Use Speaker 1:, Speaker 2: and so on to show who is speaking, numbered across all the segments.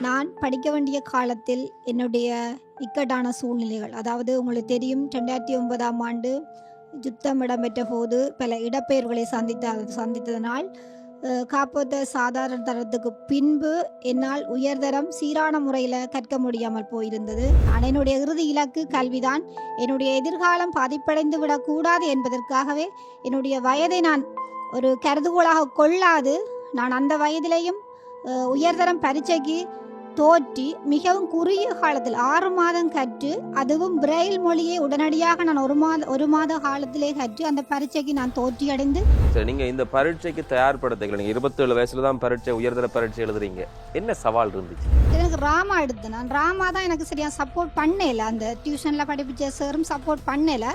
Speaker 1: நான் படிக்க வேண்டிய காலத்தில் என்னுடைய இக்கட்டான சூழ்நிலைகள் அதாவது உங்களுக்கு தெரியும் ரெண்டாயிரத்தி ஒன்பதாம் ஆண்டு யுத்தம் இடம்பெற்ற போது பல இடப்பெயர்களை சந்தித்த சந்தித்ததனால் காப்போத்த சாதாரண தரத்துக்கு பின்பு என்னால் உயர்தரம் சீரான முறையில் கற்க முடியாமல் போயிருந்தது. ஆனால் என்னுடைய இறுதி இலக்கு கல்விதான். என்னுடைய எதிர்காலம் பாதிப்படைந்து விடக்கூடாது என்பதற்காகவே என்னுடைய வயதை நான் ஒரு கருதுகோளாக கொள்ளாது. நான் அந்த வயதிலேயும் உயர்தரம் பரீட்சைக்கு தோற்றி மிகவும் குறுகிய காலத்தில் ஆறு மாதம் கற்று அதுவும் பிரெயில் மொழியை உடனடியாக நான் ஒரு மாத ஒரு மாத காலத்திலே கற்று அந்த பரீட்சைக்கு நான் தோற்றி அடைந்து
Speaker 2: சரி நீங்க இந்த பரீட்சைக்கு தயார்படுத்திக்கல நீங்க இருபத்தேழு வயசுல தான் பரீட்சை உயர்தர பரீட்சை எழுதுறீங்க என்ன சவால் இருந்துச்சு
Speaker 1: எனக்கு ராமா எடுத்தேன் நான் ராமா தான் எனக்கு சரியாக சப்போர்ட் பண்ணல அந்த டியூஷனில் படிப்பிச்ச சாரும் சப்போர்ட் பண்ணல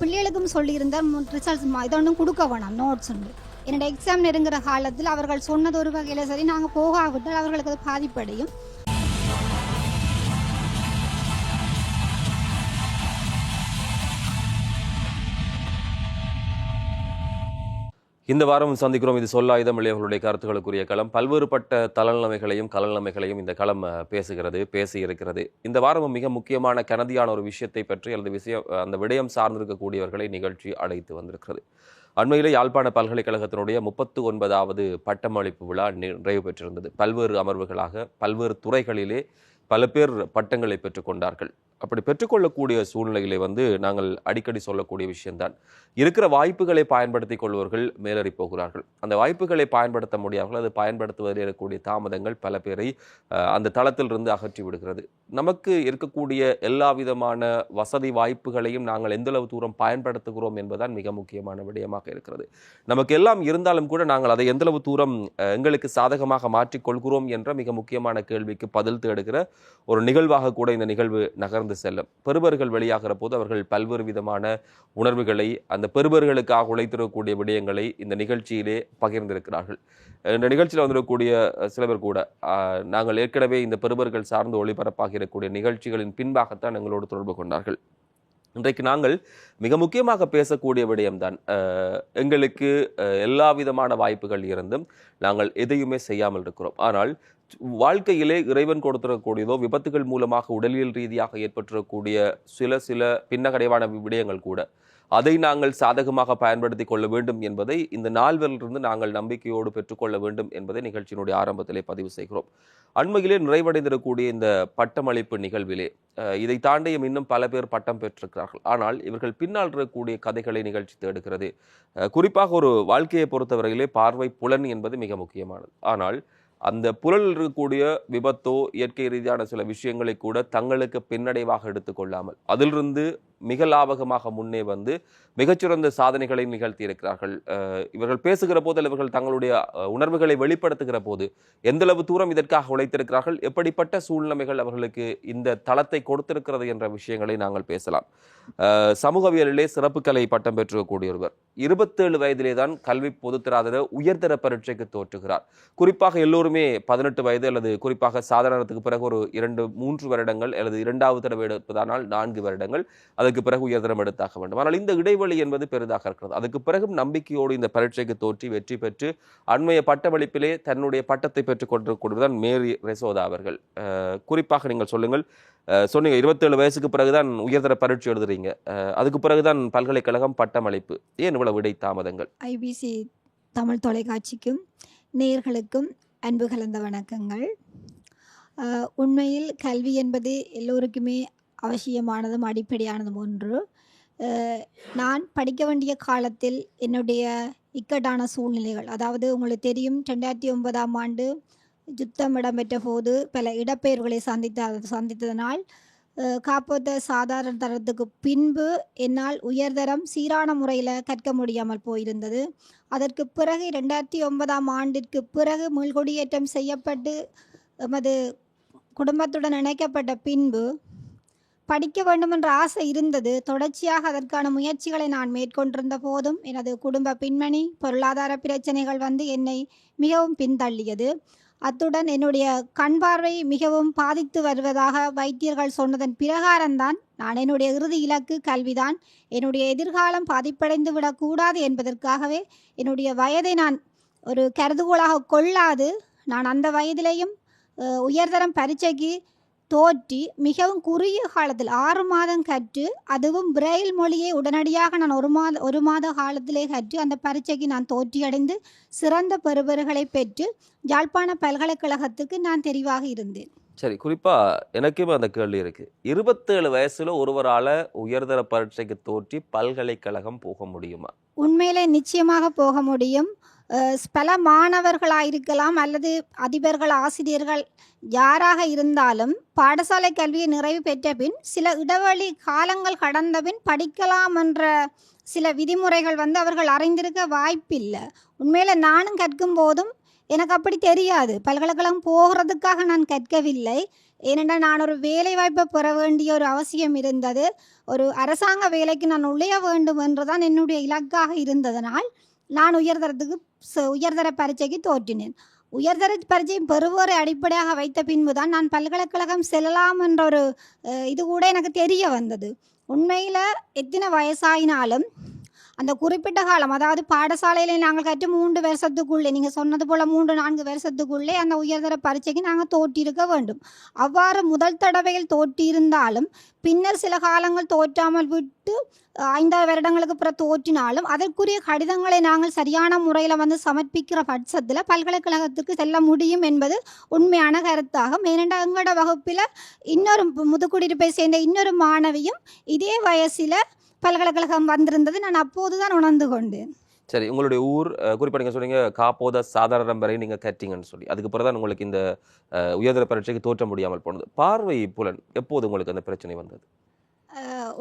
Speaker 1: பிள்ளைகளுக்கும் சொல்லியிருந்தேன் ரிசல்ட்ஸ் இதொன்றும் கொடுக்க வேணாம் நோட்ஸ் உண்டு என்னோட எக்ஸாம் நெருங்குற காலத்தில் அவர்கள் சொன்னது ஒரு வகையில் சரி நாங்கள் போகாவிட்டால் அவர்களுக்கு அது பாதிப்படையும்.
Speaker 2: இந்த வாரம் சந்திக்கிறோம். இது சொல்லாயுதம் இளையவர்களுடைய கருத்துக்களுக்குரிய களம். பல்வேறுபட்ட தலநிலைமைகளையும் கலநிலைமைகளையும் இந்த களம் பேசுகிறது பேசி இருக்கிறது. இந்த வாரமும் மிக முக்கியமான கனதியான ஒரு விஷயத்தை பற்றி அல்லது விஷயம் அந்த விடயம் சார்ந்திருக்கக்கூடியவர்களை நிகழ்ச்சி அழைத்து வந்திருக்கிறது. அண்மையில் யாழ்ப்பாண பல்கலைக்கழகத்தினுடைய முப்பத்து ஒன்பதாவது பட்டமளிப்பு விழா நிறைவு பெற்றிருந்தது. பல்வேறு அமர்வுகளாக பல்வேறு துறைகளிலே பல பேர் பட்டங்களை பெற்றுக்கொண்டார்கள் அப்படி பெற்றுக்கொள்ளக்கூடிய சூழ்நிலைகளை வந்து நாங்கள் அடிக்கடி சொல்லக்கூடிய விஷயம்தான். இருக்கிற வாய்ப்புகளை பயன்படுத்தி கொள்வர்கள் மேலறி போகிறார்கள். அந்த வாய்ப்புகளை பயன்படுத்த முடியாமல் அது பயன்படுத்துவதில் இருக்கக்கூடிய தாமதங்கள் பல பேரை அந்த தளத்திலிருந்து அகற்றி விடுகிறது. நமக்கு இருக்கக்கூடிய எல்லா விதமான வசதி வாய்ப்புகளையும் நாங்கள் எந்தளவு தூரம் பயன்படுத்துகிறோம் என்பதுதான் மிக முக்கியமான விடயமாக இருக்கிறது. நமக்கு எல்லாம் இருந்தாலும் கூட நாங்கள் அதை எந்தளவு தூரம் எங்களுக்கு சாதகமாக மாற்றிக்கொள்கிறோம் என்ற மிக முக்கியமான கேள்விக்கு பதில் தேடுகிற ஒரு நிகழ்வாக கூட இந்த நிகழ்வு நகர்ந்து செல்லும். பெறுபர்கள் வெளியாகிற போது அவர்கள் பல்வேறு விதமான உணர்வுகளை அந்த பெருவர்களுக்காக உழைத்திருக்கக்கூடிய விடயங்களை இந்த நிகழ்ச்சியிலே பகிர்ந்திருக்கிறார்கள். இந்த நிகழ்ச்சியில் வந்திருக்கக்கூடிய சில பேர் கூட நாங்கள் ஏற்கனவே இந்த பெருவர்கள் சார்ந்து ஒளிபரப்பாக இருக்கக்கூடிய நிகழ்ச்சிகளின் பின்பாகத்தான் எங்களோடு தொடர்பு கொண்டார்கள். இன்றைக்கு நாங்கள் மிக முக்கியமாக பேசக்கூடிய விடயம்தான் எங்களுக்கு எல்லா விதமான வாய்ப்புகள் இருந்தும் நாங்கள் எதையுமே செய்யாமல் இருக்கிறோம். ஆனால் வாழ்க்கையிலே இறைவன் கொடுத்துடக்கூடியதோ விபத்துகள் மூலமாக உடலியல் ரீதியாக ஏற்பட்டிருக்கக்கூடிய சில சில பின்னகடைவான விடயங்கள் கூட அதை நாங்கள் சாதகமாக பயன்படுத்தி கொள்ள வேண்டும் என்பதை இந்த நால்வரிலிருந்து நாங்கள் நம்பிக்கையோடு பெற்றுக்கொள்ள வேண்டும் என்பதை நிகழ்ச்சியினுடைய ஆரம்பத்திலே பதிவு செய்கிறோம். அண்மையிலே நிறைவடைந்திருக்கக்கூடிய இந்த பட்டமளிப்பு நிகழ்விலே இதை தாண்டியும் இன்னும் பல பேர் பட்டம் பெற்றிருக்கிறார்கள். ஆனால் இவர்கள் பின்னால் இருக்கக்கூடிய கதைகளை நிகழ்ச்சி தேடுகிறது. குறிப்பாக ஒரு வாழ்க்கையை பொறுத்தவரையிலே பார்வை புலன் என்பது மிக முக்கியமானது. ஆனால் அந்த புலனில் இருக்கக்கூடிய விபத்தோ இயற்கை ரீதியான சில விஷயங்களை கூட தங்களுக்கு பின்னடைவாக எடுத்துக்கொள்ளாமல் அதிலிருந்து மிக லாபகமாக முன்னே வந்து மிகச்சிறந்த சாதனைகளை நிகழ்த்தியிருக்கிறார்கள். இவர்கள் பேசுகிற போது இவர்கள் தங்களுடைய உணர்வுகளை வெளிப்படுத்துகிற போது எந்தளவு தூரம் இதற்காக உழைத்திருக்கிறார்கள் எப்படிப்பட்ட சூழ்நிலைகள் அவர்களுக்கு இந்த தளத்தை கொடுத்திருக்கிறது என்ற விஷயங்களை நாங்கள் பேசலாம். சமூகவியலிலே சிறப்பு கலை பட்டம் பெற்றக்கூடிய இருபத்தேழு வயதிலே தான் கல்வி பொதுத்தராதர உயர்தர பரீட்சைக்கு தோற்றுகிறார். குறிப்பாக எல்லோருமே பதினெட்டு வயது அல்லது குறிப்பாக சாதாரணத்துக்கு பிறகு ஒரு இரண்டு மூன்று வருடங்கள் அல்லது இரண்டாவது தடவை எடுப்பதானால் நான்கு வருடங்கள். அதுக்கு பிறகு உயர்தரம் எடுத்தாக வேண்டும். ஆனால் இந்த இடைவெளி என்பது பெரிதாக இருக்கிறது. அதுக்கு பிறகும் நம்பிக்கையோடு இந்த பரீட்சைக்கு தோற்றி வெற்றி பெற்று அண்மைய பட்டமளிப்பிலே தன்னுடைய பட்டத்தை பெற்றுக் கொண்டிருக்கூடியதான் மேரி ரெசோதா அவர்கள். குறிப்பாக நீங்கள் சொல்லுங்கள் சொன்னீங்க இருபத்தேழு வயசுக்கு பிறகுதான் உயர்தர பரீட்சை எழுதுறீங்க. அதுக்கு பிறகுதான் பல்கலைக்கழகம் பட்டமளிப்பு. ஏன் இவ்வளவு இடை தாமதங்கள்?
Speaker 1: ஐபிசி தமிழ் தொலைக்காட்சிக்கும் நேர்களுக்கும் அன்பு கலந்த வணக்கங்கள். உண்மையில் கல்வி என்பது எல்லோருக்குமே அவசியமானதும் அடிப்படையானதும் ஒன்று. நான் படிக்க வேண்டிய காலத்தில் என்னுடைய இக்கட்டான சூழ்நிலைகள் அதாவது உங்களுக்கு தெரியும் ரெண்டாயிரத்தி ஒன்பதாம் ஆண்டு யுத்தம் இடம்பெற்ற போது பல இடப்பெயர்களை சந்தித்த சந்தித்ததனால் காப்போத்த சாதாரண தரத்துக்கு பின்பு என்னால் உயர்தரம் சீரான முறையில் கற்க முடியாமல் போயிருந்தது. அதற்கு பிறகு ரெண்டாயிரத்தி ஒன்பதாம் ஆண்டிற்கு பிறகு மீள்குடியேற்றம் செய்யப்பட்டு எமது குடும்பத்துடன் இணைக்கப்பட்ட பின்பு படிக்க வேண்டும் என்ற ஆசை இருந்தது. தொடர்ச்சியாக அதற்கான முயற்சிகளை நான் மேற்கொண்டிருந்த போதும் எனது குடும்ப பின்னணி பொருளாதார பிரச்சனைகள் வந்து என்னை மிகவும் பின்தள்ளியது. அத்துடன் என்னுடைய கண் பார்வை மிகவும் பாதித்து வருவதாக வைத்தியர்கள் சொன்னதன் பிரகாரம்தான் நான் என்னுடைய இறுதி இலக்கு கல்விதான். என்னுடைய எதிர்காலம் பாதிப்படைந்து விடக்கூடாது என்பதற்காகவே என்னுடைய வயதை நான் ஒரு கருதுகோளாக கொள்ளாது. நான் அந்த வயதிலேயும் உயர்தரம் பரீட்சைக்கு தோற்றி மிகவும் குறுகிய காலத்தில் ஆறு மாதம் கற்று அதுவும் பிரெயில் மொழியை உடனடியாக நான் ஒரு மாத ஒரு மாத காலத்திலே கற்று அந்த பரீட்சைக்கு நான் தோற்றியடைந்து சிறந்த பெறுபர்களை பெற்று யாழ்ப்பாண பல்கலைக்கழகத்துக்கு நான் தெரிவாக இருந்தேன்.
Speaker 2: சரி குறிப்பா எனக்குமே அந்த கேள்வி இருக்கு. இருபத்தேழு வயசுல ஒருவரால உயர்தர பரீட்சைக்கு தோற்றி பல்கலைக்கழகம் போக முடியுமா?
Speaker 1: உண்மையிலே நிச்சயமாக போக முடியும். பல மாணவர்களாக இருக்கலாம் அல்லது அதிபர்கள் ஆசிரியர்கள் யாராக இருந்தாலும் பாடசாலை கல்வியை நிறைவு பெற்ற பின் சில இடைவெளி காலங்கள் கடந்த பின் படிக்கலாம் என்ற சில விதிமுறைகள் வந்து அவர்கள் அறிந்திருக்க வாய்ப்பில்லை. உண்மையில் நானும் கற்கும் போதும் எனக்கு அப்படி தெரியாது. பல்கலைக்கழகம் போகிறதுக்காக நான் கற்கவில்லை. ஏனென்றால் நான் ஒரு வேலை வாய்ப்பை பெற வேண்டிய ஒரு அவசியம் இருந்தது. ஒரு அரசாங்க வேலைக்கு நான் நுழைய வேண்டும் என்றுதான் என்னுடைய இலக்காக இருந்ததனால் நான் உயர்தரத்துக்கு ச- உயர்தர பரீட்சைக்கு தோற்றினேன். உயர்தர பரீட்சையும் பெறுவோரை அடிப்படையாக வைத்த பின்பு தான் நான் பல்கலைக்கழகம் செல்லலாம் என்ற ஒரு இது கூட எனக்கு தெரிய வந்தது. உண்மையில் எத்தனை வயசாயினாலும் அந்த குறிப்பிட்ட காலம் அதாவது பாடசாலையிலே நாங்கள் கற்று மூன்று வருஷத்துக்குள்ளே நீங்கள் சொன்னது போல் மூன்று நான்கு வருஷத்துக்குள்ளே அந்த உயர்தர பரீட்சைக்கு நாங்கள் தோற்றிருக்க வேண்டும். அவ்வாறு முதல் தடவையில் தோற்றியிருந்தாலும் பின்னர் சில காலங்கள் தோற்றாமல் விட்டு அஹ், ஐந்தாறு வருடங்களுக்கு பிறகு தோற்றினாலும் அதற்குரிய கடிதங்களை நாங்கள் சரியான முறையில் வந்து சமர்ப்பிக்கிற பட்சத்தில் பல்கலைக்கழகத்துக்கு செல்ல முடியும் என்பது உண்மையான கருத்தாகும். ஏனென்றால் எங்களோட வகுப்பில் இன்னொரு முதுகுடியிருப்பை சேர்ந்த இன்னொரு மாணவியும் இதே வயசில் பல்கலைக்கழகம் வந்திருந்தது. நான் அப்போது தான் உணர்ந்து கொண்டேன்.
Speaker 2: சரி உங்களுடைய ஊர் அஹ், குறிப்பா நீங்க சொன்னீங்க காப்போத சாதாரணம் வரை நீங்க கற்றீங்கன்னு சொல்லி. அதுக்கு பிறகு தான் உங்களுக்கு இந்த உயர்தர பரீட்சைக்கு தோற்ற முடியாமல் போனது. பார்வை புலன் எப்போது உங்களுக்கு அந்த பிரச்சனை வந்தது?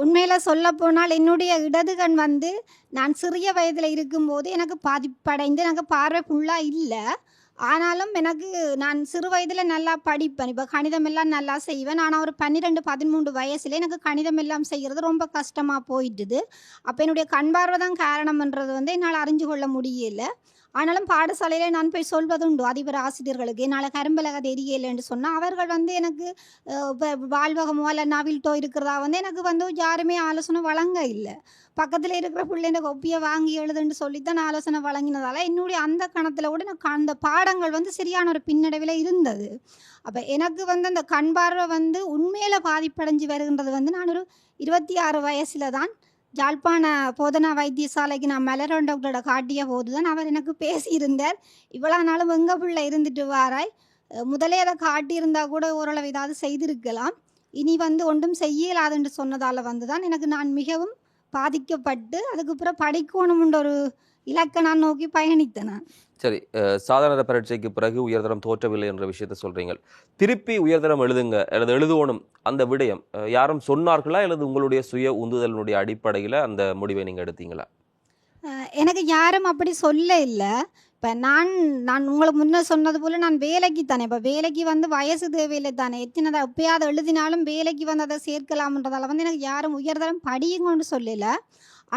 Speaker 1: உண்மையில் சொல்லப்போனால் என்னுடைய இடது கண் வந்து நான் சிறிய வயதில் இருக்கும்போது எனக்கு பாதிப்படைந்து எனக்கு பார்வை ஃபுல்லாக இல்லை. ஆனாலும் எனக்கு நான் சிறு வயதில் நல்லா படிப்பேன். இப்போ கணிதம் எல்லாம் நல்லா செய்வேன். ஆனால் ஒரு பன்னிரெண்டு பதிமூன்று வயசுல எனக்கு கணிதம் எல்லாம் செய்கிறது ரொம்ப கஷ்டமாக போயிட்டுது. அப்போ என்னுடைய கண் பார்வை தான் காரணம்ன்றது வந்து என்னால் அறிஞ்சு கொள்ள முடியலை. ஆனாலும் பாடசாலையில் நான் போய் சொல்வதுண்டு அதிபர் ஆசிரியர்களுக்கு என்னால் கரும்பலக தெரியலைன்னு சொன்னால் அவர்கள் வந்து எனக்கு வாழ்வகமோ அல்ல நவில்ட்டோ இருக்கிறதா வந்து எனக்கு வந்து யாருமே ஆலோசனை வழங்க இல்லை. பக்கத்தில் இருக்கிற பிள்ளைங்க கொப்பியை வாங்கி எழுதுன்னு சொல்லித்தான் ஆலோசனை வழங்கினதால என்னுடைய அந்த கணத்தில் கூட எனக்கு அந்த பாடங்கள் வந்து சரியான ஒரு பின்னடைவில் இருந்தது. அப்போ எனக்கு வந்து அந்த கண் பார்வை வந்து உண்மையில் பாதிப்படைஞ்சு வருகின்றது வந்து நான் ஒரு இருபத்தி ஆறு வயசில் தான் யாழ்ப்பாண போதனா வைத்தியசாலைக்கு நான் மலரோன் டாக்டரோட காட்டிய போது தான் அவர் எனக்கு பேசியிருந்தார். இவ்வளோ நாளும் எங்கள் பிள்ளை இருந்துட்டு வாராய்? முதலே அதை காட்டியிருந்தா கூட ஓரளவு ஏதாவது செய்திருக்கலாம். இனி வந்து ஒன்றும் செய்யலாதுன்னு சொன்னதால் வந்து தான் எனக்கு நான் மிகவும் பாதிக்கப்பட்டு அதுக்கு அப்புறம் படிக்கணும்ன்ற ஒரு இலக்கை நான் நோக்கி பயணித்தேன்
Speaker 2: சரி சாதாரண பரீட்சைக்கு பிறகு உயர்தரம் தோற்றவில்லை என்ற விஷயத்தை சொல்றீங்க திருப்பி உயர்தரம் எழுதுங்க அல்லது எழுதுவோணும் அந்த விடயம் யாரும் சொன்னார்களா அல்லது உங்களுடைய சுய உந்துதலினுடைய அடிப்படையில் அந்த முடிவை நீங்க எடுத்தீங்களா?
Speaker 1: எனக்கு யாரும் அப்படி சொல்ல இல்லை. இப்போ நான் நான் உங்களுக்கு முன்ன சொன்னது போல் நான் வேலைக்கு தானே இப்போ வேலைக்கு வந்து வயசு தேவையில்லை தானே எத்தனை தான் எப்பயாவது எழுதினாலும் வேலைக்கு வந்து அதை சேர்க்கலாம்ன்றதால வந்து எனக்கு யாரும் உயர்தரம் படியுங்கன்னு சொல்லலை.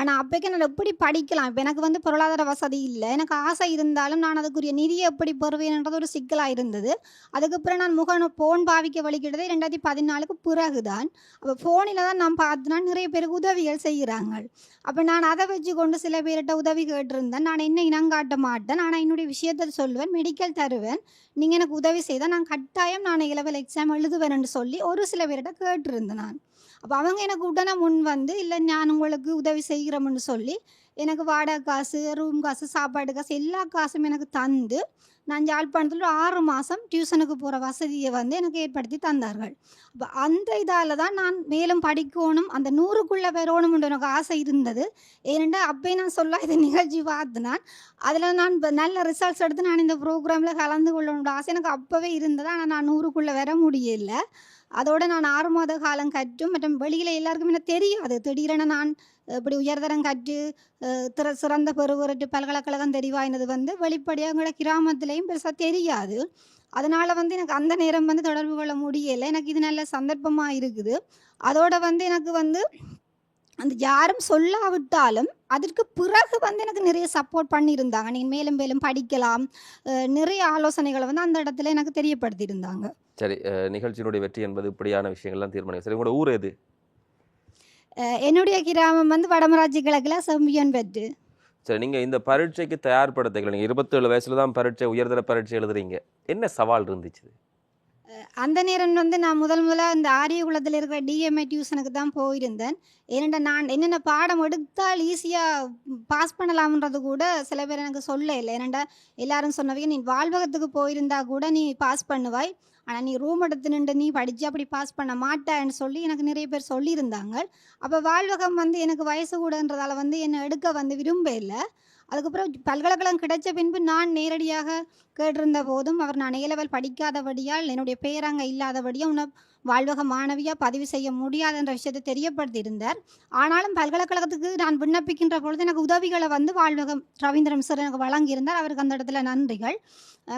Speaker 1: ஆனால் அப்போக்கே நான் எப்படி படிக்கலாம்? இப்போ எனக்கு வந்து பொருளாதார வசதி இல்லை. எனக்கு ஆசை இருந்தாலும் நான் அதுக்குரிய நிதியை எப்படி பெறுவேன்ன்றது ஒரு சிக்கலாக இருந்தது. அதுக்கப்புறம் நான் முகம் ஃபோன் பாவிக்க வழிகிட்டதே ரெண்டாயிரத்தி பதினாலுக்கு பிறகு தான் அப்போ ஃபோனில் தான் நான் பார்த்துனா நிறைய பேருக்கு உதவிகள் செய்கிறாங்க. அப்போ நான் அதை வச்சு கொண்டு சில பேர்கிட்ட உதவி கேட்டிருந்தேன். நான் என்ன இனங்காட்ட மாட்டேன். ஆனால் என்னுடைய விஷயத்தை சொல்லுவேன் மெடிக்கல் தருவேன். நீங்கள் எனக்கு உதவி செய்தால் நான் கட்டாயம் நான் இலவல் எக்ஸாம் எழுதுவேன்னு சொல்லி ஒரு சில பேர்கிட்ட கேட்டிருந்தேன் நான். அப்போ அவங்க எனக்கு உடனே முன் வந்து இல்லை நான் உங்களுக்கு உதவி செய்கிறோம்னு சொல்லி எனக்கு வாடகை காசு ரூம் காசு சாப்பாடு காசு எல்லா காசும் எனக்கு தந்து நான் யாழ்ப்பாணத்தில் ஒரு ஆறு மாதம் டியூஷனுக்கு போகிற வசதியை வந்து எனக்கு ஏற்படுத்தி தந்தார்கள். அப்போ அந்த இதால் தான் நான் மேலும் படிக்கணும் அந்த நூறுக்குள்ளே வரணும்னு எனக்கு ஆசை இருந்தது. ஏனென்றால் அப்போ நான் சொல்ல இது நிகழ்ச்சி பார்த்து நான் அதில் நான் நல்ல ரிசல்ட்ஸ் எடுத்து நான் இந்த ப்ரோக்ராமில் கலந்து கொள்ளணுன்ற ஆசை எனக்கு அப்போவே இருந்தது. ஆனால் நான் நூறுக்குள்ளே வர முடியல. அதோடு நான் ஆறு மாத காலம் கற்றும் மற்றும் வெளியில் எல்லாருக்கும் எனக்கு தெரியாது. திடீரென நான் இப்படி உயர்தரம் கற்று திற சிறந்த பெருவரட்டு பல்கலைக்கழகம் தெரிவாயினது வந்து வெளிப்படையாக எங்களோட கிராமத்துலேயும் பெருசாக தெரியாது. அதனால் வந்து எனக்கு அந்த நேரம் வந்து தொடர்பு கொள்ள முடியலை. எனக்கு இது நல்ல சந்தர்ப்பமாக இருக்குது. அதோட வந்து எனக்கு வந்து அந்த யாரும் சொல்லாவிட்டாலும் அதற்கு பிறகு வந்து எனக்கு நிறைய சப்போர்ட் பண்ணியிருந்தாங்க. நீங்கள் மேலும் மேலும் படிக்கலாம். நிறைய ஆலோசனைகளை வந்து அந்த இடத்துல எனக்கு தெரியப்படுத்தியிருந்தாங்க.
Speaker 2: சரி நிகழ்ச்சியினுடைய வெற்றி என்பது இப்படியான விஷயங்கள்லாம் தீர்மானம் சரி உங்களோட ஊர் எது?
Speaker 1: என்னுடைய கிராமம் வந்து வடமராட்சி கிழக்கில் செம்பியன் பெற்று
Speaker 2: சரி நீங்க இந்த பரீட்சைக்கு தயார்படுத்திக்கல நீங்க இருபத்தேழு வயசுல தான் பரீட்சை உயர்தர பரீட்சை எழுதுறீங்க. என்ன சவால் இருந்துச்சு?
Speaker 1: அந்த நேரம் வந்து நான் முதல் முதலாக இந்த ஆரியகுளத்தில் இருக்கிற டிஎம்ஐ டியூஷனுக்கு தான் போயிருந்தேன். ஏனெண்டா நான் என்னென்ன பாடம் எடுத்தால் ஈஸியாக பாஸ் பண்ணலாம்ன்றது கூட சில பேர் எனக்கு சொல்ல இல்லை ஏனெண்டா எல்லாரும் சொன்னவங்க நீ வாழ்வகத்துக்கு போயிருந்தா கூட நீ பாஸ் பண்ணுவாய். ஆனால் நீ ரூம் எடுத்து நின்று நீ படித்து அப்படி பாஸ் பண்ண மாட்டேன்னு சொல்லி எனக்கு நிறைய பேர் சொல்லியிருந்தாங்க. அப்போ வாழ்வகம் வந்து எனக்கு வயசு கூடன்றதால வந்து என்னை எடுக்க வந்து விரும்ப இல்லை. அதுக்கப்புறம் பல்கலைக்கழகம் கிடைச்ச பின்பு நான் நேரடியாக கேட்டிருந்த போதும் அவர் நான் ஏலவல் படிக்காதபடியால் என்னுடைய பேர் அங்கே இல்லாதபடியாக உன்னை வாழ்வக மாணவியாக பதிவு செய்ய முடியாது என்ற விஷயத்தை தெரியப்படுத்தியிருந்தார். ஆனாலும் பல்கலைக்கழகத்துக்கு நான் விண்ணப்பிக்கின்ற பொழுது எனக்கு உதவிகளை வந்து வாழ்வகம் ரவீந்திரன் சார் எனக்கு வழங்கியிருந்தார். அவருக்கு அந்த இடத்துல நன்றிகள்.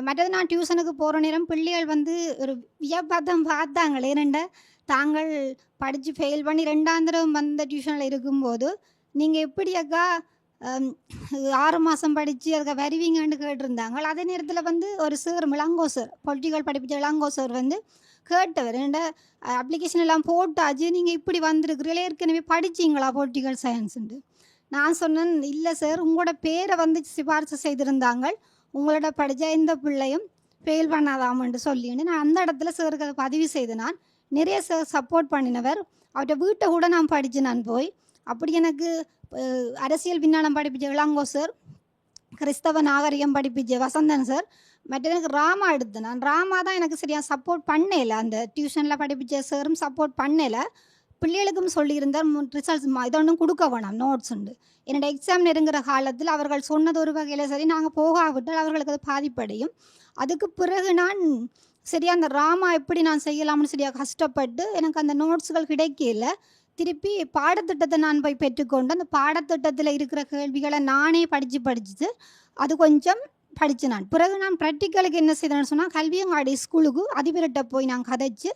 Speaker 1: மற்றது நான் டியூஷனுக்கு போகிற நேரம் பிள்ளைகள் வந்து ஒரு வியப்பாத்தம் பார்த்தாங்களே ரெண்ட தாங்கள் படித்து ஃபெயில் பண்ணி ரெண்டாம் தடவை வந்த டியூஷனில் இருக்கும்போது நீங்கள் எப்படி அக்கா ஆறு மாதம் படித்து அதுக்கு வருவீங்கன்னு கேட்டிருந்தாங்க. அதே நேரத்தில் வந்து ஒரு சார் இளங்கோ சார் பொலிட்டிக்கல் படிப்பிச்ச இளங்கோ சார் வந்து கேட்டவர். என்கிட்ட அப்ளிகேஷன் எல்லாம் போட்டாச்சு நீங்கள் இப்படி வந்திருக்கிறீங்களே ஏற்கனவே படிச்சீங்களா பொலிட்டிக்கல் சயின்ஸுன்ட்டு நான் சொன்னேன் இல்லை சார் உங்களோட பேரை வந்து சிபாரிசு செய்திருந்தாங்க. உங்களோட படித்த இந்த பிள்ளையும் ஃபெயில் பண்ணாதாமன்ட்டு சொல்லின்னு நான் அந்த இடத்துல சாருக்கு அதை பதிவு செய்து நான் நிறைய சார் சப்போர்ட் பண்ணினவர். அவர்கிட்ட வீட்டை கூட நான் படித்து நான் போய். அப்படி எனக்கு அரசியல் விஞ்ஞானம் படிப்பிச்ச இளங்கோ சார் கிறிஸ்தவ நாகரிகம் படிப்பிச்ச வசந்தன் சார் மற்ற எனக்கு ராமா எடுத்து நான் ராமா தான் எனக்கு சரியாக சப்போர்ட் பண்ணல. அந்த டியூஷனில் படிப்பிச்ச சாரும் சப்போர்ட் பண்ணல. பிள்ளைகளுக்கும் சொல்லியிருந்தார் ரிசல்ட்ஸ் இதொன்றும் கொடுக்க வேணாம் நோட்ஸ் உண்டு. என்னோடய எக்ஸாம் நெருங்குற காலத்தில் அவர்கள் சொன்னது ஒரு வகையில் சரி நாங்கள் போகாவிட்டால் அவர்களுக்கு அது பாதிப்படையும். அதுக்கு பிறகு நான் சரியா அந்த ராமா எப்படி நான் செய்யலாம்னு சரியாக கஷ்டப்பட்டு எனக்கு அந்த நோட்ஸுகள் கிடைக்கல. திருப்பி பாடத்திட்டத்தை நான் போய் பெற்றுக்கொண்டு அந்த பாடத்திட்டத்தில் இருக்கிற கேள்விகளை நானே படித்து படிச்சுட்டு அது கொஞ்சம் படித்து நான். பிறகு நான் ப்ராக்டிக்கலுக்கு என்ன செய்தேன்னு சொன்னால் கல்வியங்காடி ஸ்கூலுக்கு அதிபர்கிட்ட போய் நான் கதைச்சு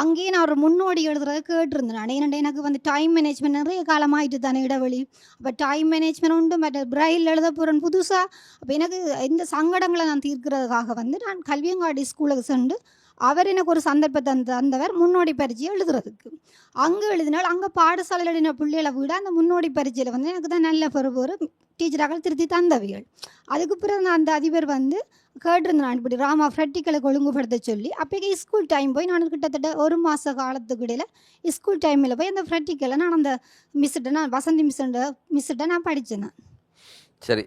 Speaker 1: அங்கேயே நான் ஒரு முன்னோடி எழுதுறதை கேட்டிருந்தேன் நான். ஏன்னா எனக்கு வந்து டைம் மேனேஜ்மெண்ட் நிறைய காலமாகிட்டு தானே இடைவெளி. அப்போ டைம் மேனேஜ்மெண்ட் உண்டு மற்ற பிரைல் எழுத போகிறேன் புதுசாக அப்போ எனக்கு இந்த சங்கடங்களை நான் தீர்க்கிறதுக்காக வந்து நான் கல்வியங்காடி ஸ்கூலுக்கு சென்று அவர் எனக்கு ஒரு சந்தர்ப்பத்தை தந்த தந்தவர் முன்னோடி பரீட்சை எழுதுறதுக்கு. அங்கே எழுதினால் அங்கே பாடசாலையில் எழுதின பிள்ளைகளை விட அந்த முன்னோடி பரீட்சையில் வந்து எனக்கு தான் நல்ல பிறகு ஒரு டீச்சராக திருத்தி தந்தவிகள். அதுக்கு பிறகு நான் அந்த அதிபர் வந்து கேட்டிருந்தேன் நான் இப்படி ராமா ப்ராக்டிக்கலுக்கு ஒழுங்குபடுத்த சொல்லி அப்போக்கே ஸ்கூல் டைம் போய் நான் கிட்டத்தட்ட ஒரு மாத காலத்துக்கு இடையில ஸ்கூல் டைமில் போய் அந்த ப்ராக்டிக்கலை நான் அந்த மிஸ்ஸிட்ட நான் வசந்தி மிஸ்ஸுன்ற மிஸ்ஸிட்ட நான் படித்தேன் நான்.
Speaker 2: சரி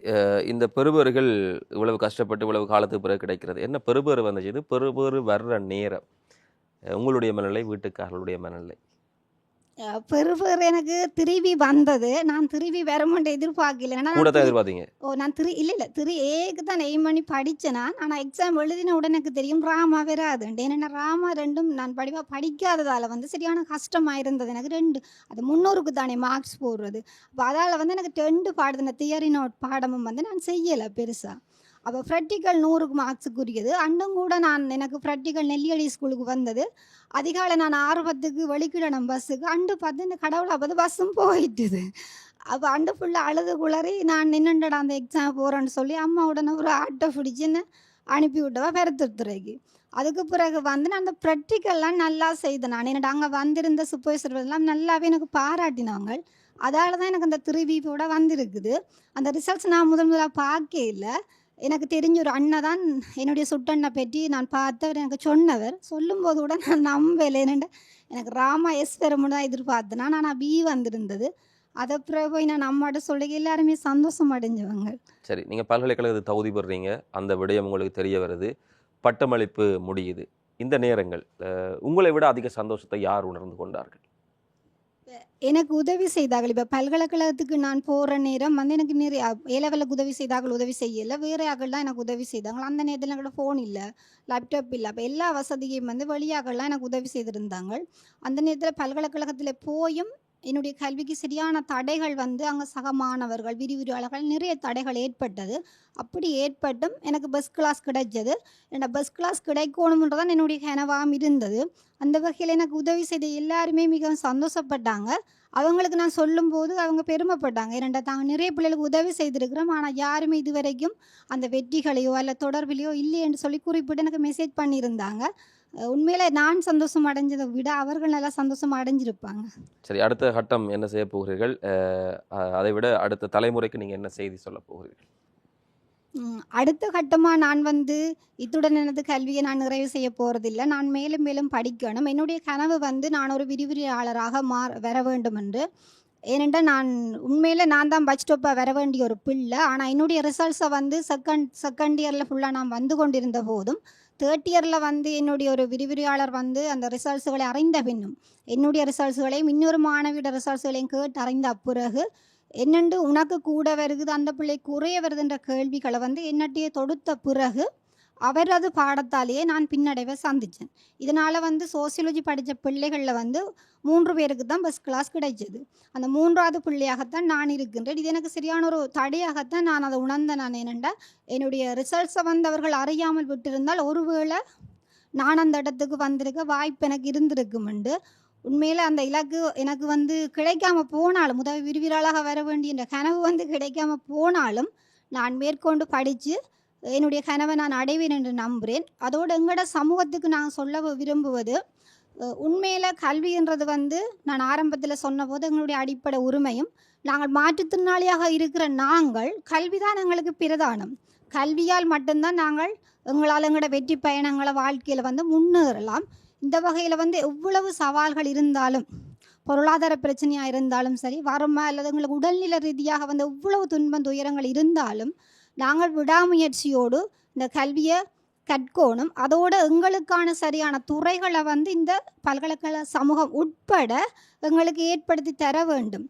Speaker 2: இந்த பெறுபேறுகள் இவ்வளவு கஷ்டப்பட்டு இவ்வளவு காலத்துக்கு பிறகு கிடைக்கிறது. என்ன பெறுபேறு வந்துச்சு இது பெறுபேறு வர்ற நேரம் உங்களுடைய மனநிலை வீட்டுக்காரர்களுடைய மனநிலை.
Speaker 1: பெருபேர் எனக்கு திரும்பி வந்தது. நான் திரும்பி வருமென்று எதிர்பார்க்கல. ஏன்னா ஓ நான் திரு இல்லை இல்லை திரு ஏக்கு தான் எய்ம் பண்ணி படித்தேன் நான். ஆனால் எக்ஸாம் எழுதின உடனே எனக்கு தெரியும் ராமா வராதுண்டு. ஏன்னா ராமா ரெண்டும் நான் படிவா படிக்காததால் வந்து சரியான கஷ்டமாக இருந்தது எனக்கு ரெண்டு. அது முன்னூறுக்கு தானே மார்க்ஸ் போடுறது. அப்போ அதால் வந்து எனக்கு ரெண்டு பாடத்தின தியரி நோட் பாடமும் வந்து நான் செய்யலை பெருசாக அப்போ ஃப்ரெட்டிக்கல் நூறுக்கு மார்க்ஸுக்குரியது அண்டும் கூட நான் எனக்கு ஃப்ரெட்டிக்கல் நெல்லியடி ஸ்கூலுக்கு வந்தது. அதிகாலை நான் ஆறு பத்துக்கு வெளிக்கிடணும் பஸ்ஸுக்கு அண்டு பார்த்து இந்த கடவுளை பார்த்து பஸ்ஸும் போயிட்டுது. அப்போ அண்டு ஃபுல்லாக அழுது குளறி நான் நின்றுடா அந்த எக்ஸாம் போகிறேன்னு சொல்லி அம்மா உடனே ஒரு ஆட்டோ பிடிச்சின்னு அனுப்பி விட்டவா பெருத்துறைக்கு அதுக்கு பிறகு வந்து நான் அந்த ப்ராக்டிக்கல்லாம் நல்லா செய்தேன் நான். என்னோட அங்கே வந்திருந்த சூப்பர்வைசர் நல்லாவே எனக்கு பாராட்டினாங்க. அதால தான் எனக்கு அந்த திருவியோட வந்திருக்குது. அந்த ரிசல்ட்ஸ் நான் முதல் முதலாக பார்க்க இல்லை. எனக்கு தெரிஞ்ச ஒரு அண்ணன் தான் என்னுடைய சுட்டண்ணை பற்றி நான் பார்த்தவர் எனக்கு சொன்னவர். சொல்லும்போது கூட நான் நம்பலைன்னு எனக்கு ராமா எஸ் பெருமுன்னு தான் எதிர்பார்த்தேன். ஆனால் பி வந்திருந்தது. அதை பிறகு போய் நான் நம்மகிட்ட சொல்லி எல்லாருமே சந்தோஷம் அடைஞ்சவங்க.
Speaker 2: சரி நீங்கள் பல்கலைக்கழகத்துக்கு தகுதி பெறுறீங்க. அந்த விடயம் உங்களுக்கு தெரிய வருது. பட்டமளிப்பு முடியுது. இந்த நேரங்கள் உங்களை விட அதிக சந்தோஷத்தை யார் உணர்ந்து கொண்டார்கள்?
Speaker 1: எனக்கு உதவி செய்தார்கள். இப்போ பல்கலைக்கழகத்துக்கு நான் போகிற நேரம் வந்து எனக்கு நிறைய ஏலவலுக்கு உதவி செய்தார்கள் உதவி செய்யலை. வேறு ஆக்கள் தான் எனக்கு உதவி செய்தாங்க அந்த நேரத்தில் எங்களோட ஃபோன் இல்லை லேப்டாப் இல்லை. அப்போ எல்லா வசதியும் வந்து வெளியாகலாம் எனக்கு உதவி செய்திருந்தாங்க. அந்த நேரத்தில் பல்கலைக்கழகத்தில் போயும் என்னுடைய கல்விக்கு சரியான தடைகள் வந்து அங்கே சக மாணவர்கள் விரிவுரையாளர்கள் நிறைய தடைகள் ஏற்பட்டது. அப்படி ஏற்பட்டும் எனக்கு பஸ் கிளாஸ் கிடைச்சது. என்னோட பஸ் கிளாஸ் கிடைக்கணுன்றதான் என்னுடைய கனவாம் இருந்தது. அந்த வகையில் எனக்கு உதவி செய்த எல்லாருமே மிகவும் சந்தோஷப்பட்டாங்க. அவங்களுக்கு நான் சொல்லும்போது அவங்க பெருமைப்பட்டாங்க. ஏனெண்டா தாங்க நிறைய பிள்ளைகளுக்கு உதவி செய்திருக்கிறோம். ஆனால் யாருமே இதுவரைக்கும் அந்த வெற்றிகளையோ அல்ல தொடர்பிலையோ இல்லையென்று சொல்லி குறிப்பிட்டு எனக்கு மெசேஜ் பண்ணியிருந்தாங்க. உண்மையில நான் சந்தோஷம் அடைஞ்சதை விட அவர்கள் நல்லா சந்தோஷம் அடைஞ்சிருப்பாங்க.
Speaker 2: சரி அடுத்த கட்டம் என்ன செய்ய போகிறீர்கள்? அதை விட அடுத்த தலைமுறைக்கு நீங்கள் என்ன செய்தி சொல்ல போகிறீர்கள்?
Speaker 1: அடுத்த கட்டமாக நான் வந்து இத்துடன் எனது கல்வியை நான் நிறைவு செய்ய போகிறதில்ல நான் மேலும் மேலும் படிக்கணும். என்னுடைய கனவு வந்து நான் ஒரு விரிவுரையாளராக மா வர வேண்டும் என்று. ஏனென்றால் நான் உண்மையில் நான் தான் பஸ் ஸ்டாப்பாக வர வேண்டிய ஒரு பிள்ளை. ஆனால் என்னுடைய ரிசல்ட்ஸை வந்து செகண்ட் செகண்ட் இயரில் ஃபுல்லாக நான் வந்து கொண்டிருந்த போதும் தேர்ட் இயரில் வந்து என்னுடைய ஒரு விரிவுரையாளர் வந்து அந்த ரிசல்ட்ஸுகளை அறிந்த பின்னும் என்னுடைய ரிசல்ட்ஸுகளையும் இன்னொரு மாணவியோட ரிசல்ட்ஸுகளையும் கேட்டு அறிந்த பிறகு என்னென்று உனக்கு கூட வருகுது அந்த பிள்ளை குறைய வருதுன்ற கேள்விகளை வந்து என்னட்டையே தொடுத்த பிறகு அவரது பாடத்தாலேயே நான் பின்னடைவை சந்தித்தேன். இதனால் வந்து சோசியாலஜி படித்த பிள்ளைகளில் வந்து மூன்று பேருக்கு தான் ஃபஸ்ட் கிளாஸ் கிடைச்சது. அந்த மூன்றாவது பிள்ளையாகத்தான் நான் இருக்கின்றேன். இது எனக்கு சரியான ஒரு தடையாகத்தான் நான் அதை உணர்ந்தேன். நான் என்னென்னா என்னுடைய ரிசல்ட்ஸை வந்து அவர்கள் அறியாமல் விட்டிருந்தால் ஒருவேளை நான் அந்த இடத்துக்கு வந்திருக்க வாய்ப்பு எனக்கு இருந்திருக்குமெண்டு உண்மையில் அந்த இலக்கு எனக்கு வந்து கிடைக்காம போனாலும் உதவி விரிவிராளாக வர வேண்டிய கனவு வந்து கிடைக்காம போனாலும் நான் மேற்கொண்டு படித்து என்னுடைய கனவை நான் அடைவேன் என்று நம்புகிறேன் அதோடு எங்களோட சமூகத்துக்கு நான் சொல்ல விரும்புவது உண்மையில் கல்வின்றது வந்து நான் ஆரம்பத்தில் சொன்னபோது எங்களுடைய அடிப்படை உரிமையும் நாங்கள் மாற்றுத்திறனாளியாக இருக்கிற நாங்கள் கல்வி தான் எங்களுக்கு பிரதானம். கல்வியால் மட்டும்தான் நாங்கள் எங்களால் எங்களோட வெற்றி பயணங்களை வாழ்க்கையில் வந்து முன்னேறலாம். இந்த வகையில் வந்து எவ்வளவு சவால்கள் இருந்தாலும் பொருளாதார பிரச்சனையாக இருந்தாலும் சரி வறுமை அல்லது எங்களுக்கு உடல்நிலை ரீதியாக வந்து எவ்வளவு துன்பம் துயரங்கள் இருந்தாலும் நாங்கள் விடாமுயற்சியோடு இந்த கல்வியை கற்கணும். அதோடு எங்களுக்கான சரியான துறைகளை வந்து இந்த பல்கலைக்கழக சமூகம் உட்பட எங்களுக்கு ஏற்படுத்தி தர வேண்டும்.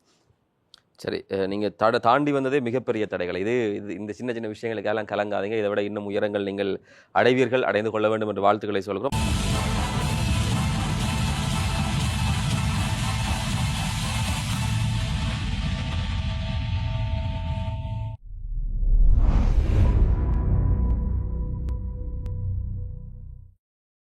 Speaker 2: சரி நீங்கள் நீங்க தட தாண்டி வந்ததே மிகப்பெரிய தடைகள். இது இது இந்த சின்ன சின்ன விஷயங்களுக்கெல்லாம் கலங்காதீங்க. இதை விட இன்னும் உயரங்கள் நீங்கள் அடைவீர்கள் அடைந்து கொள்ள வேண்டும் என்று வாழ்த்துக்களை சொல்கிறோம்.